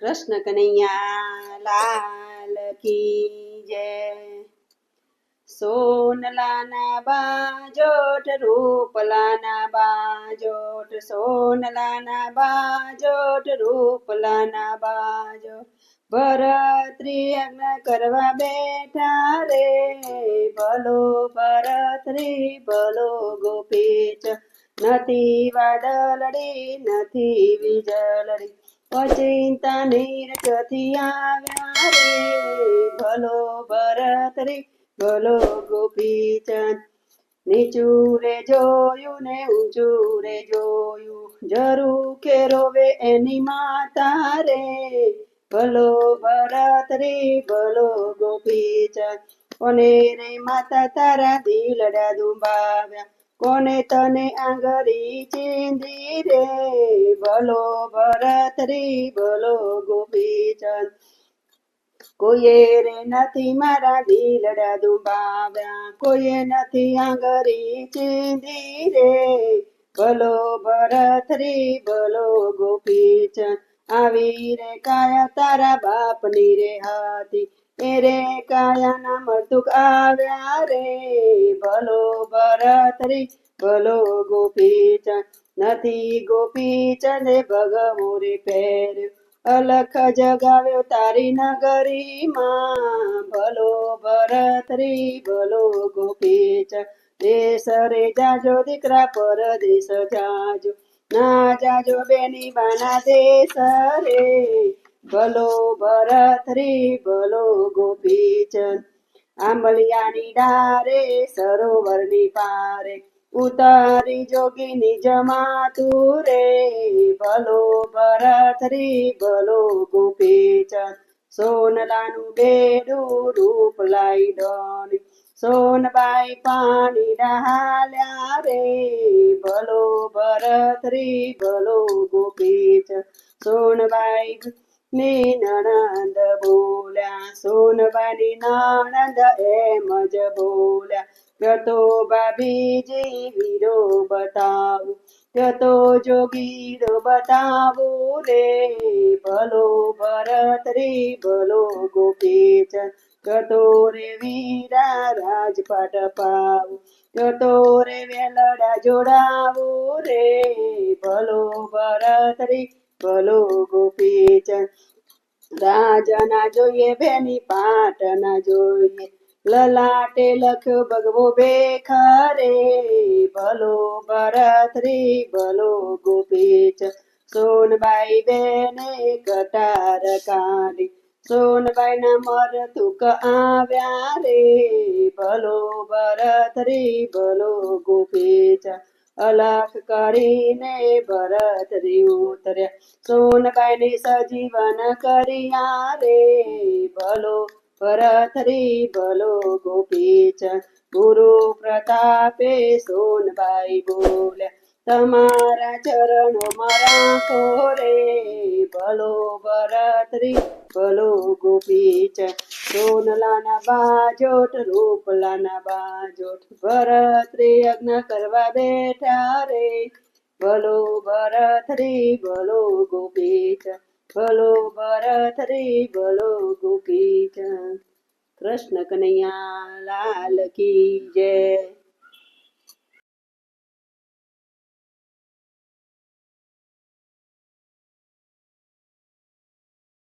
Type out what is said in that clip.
કૃષ્ણ કનૈયા, લાલ કી જય. સોનલાના બાજોટ, રૂપલાના બાજોટ, સોનલાના બાજોટ, રૂપલાના બાજો ભરત્રિયજ્ઞ કરવા બેઠા રે, ભલો ભરત્રી, ભલો ગોપીચ નથી વાદળડી, નથી વીજળડી. અચિંતા નીરજથી આવ્યા રે. ભલો ભરત રે, ભલો ગોપીચંદ. નીચું રે જોયું ને ઊંચું રે જોયું. જરૂર કે રોવે એની માતા રે. ભલો ભરત રે, ભલો ગોપીચંદ. અને રે માતા તારા દિલડા દુંબાવ્યા કોને તને આંગળી ચીંધી રે? ભલો ભરતરી ભલો ગોપીચંદ. કોઈએ રે નથી મારા દિલડા દુબાવ્યા. કોઈએ નથી આંગળી ચીંધી રે? ભલો ભરતરી ભલો ગોપીચંદ. આવી રે કાયા તારા બાપની રે હતી રે કાયાના મળતું આવ્યા રે ભલો ભરતરી ભલો ગોપીચંદ નથી ગોપીચંદ ભગવો રે પહેર્યો અલખ જગાવ્યો તારી નગરીમાં ભલો ભરતરી ભલો ગોપીચંદ દેશ રે જાજો દીકરા પરદેશ જાજો ના જાજો બેની બાના દેશ રે ભલો ભરત રે, ભલો ગોપીચંદ. આંબલિયાની ડારે, સરોવરની પારે. ઉતારી જોગીની જમાતું રે, ભલો ભરત રે, ભલો ગોપીચંદ. સોનલાનું બેડું રૂપ લાઈ ડોની. સોનબાઈ પાણી ડહાલ્યા રે, ભલો ભરત રે, ભલો ગોપીચંદ. સોનબાઈ ની નણંદ બોલ્યા સોનબાની નણંદ એમ જ બોલ્યા ત્યતો ભાભીજી વીરો બતાવું ત્યતો જોગીરો બતાવો રે ભલો ભરત રે ભલો ગોપીચંદ કતો રે વીરા રાજપાટ પાવ કતો રે વેલડા જોડાવો રે ભલો ભરત રે ભલો ગોપીચંદ રાજાના જોઈએ બેની પાટના જોઈએ. લલાટે લખ્યો ભગવો બેખરે ભલો ભરત રે, ભલો ગોપીચંદ. સોનબાઈ બેને કટાર કાઢી, સોનબાઈ ના મર તુક આવ્યા રે. ભલો ભરતરી ભલો ભલો ગોપીચંદ. અલખ કરીને ભરત ઉતર્યા સોન કાયની સજીવન કર્યા રે. ભલો ભરત રે, ભલો ગોપીચંદ ગુરુ પ્રતાપે સોનભાઈ બોલ્યા તમારા ચરણો મારા ખોરે ભલો ભરત રે, ભલો ગોપીચંદ સોનલાના બાજોટ, રૂપલાના બાજોટ ભરત રે કરવા બેઠા રે. ભલો ભરત રે ભલો ગોપીચ, ભલો ભરત રે ભલો ગોપીચ. કૃષ્ણ કનૈયા લાલ કી જય.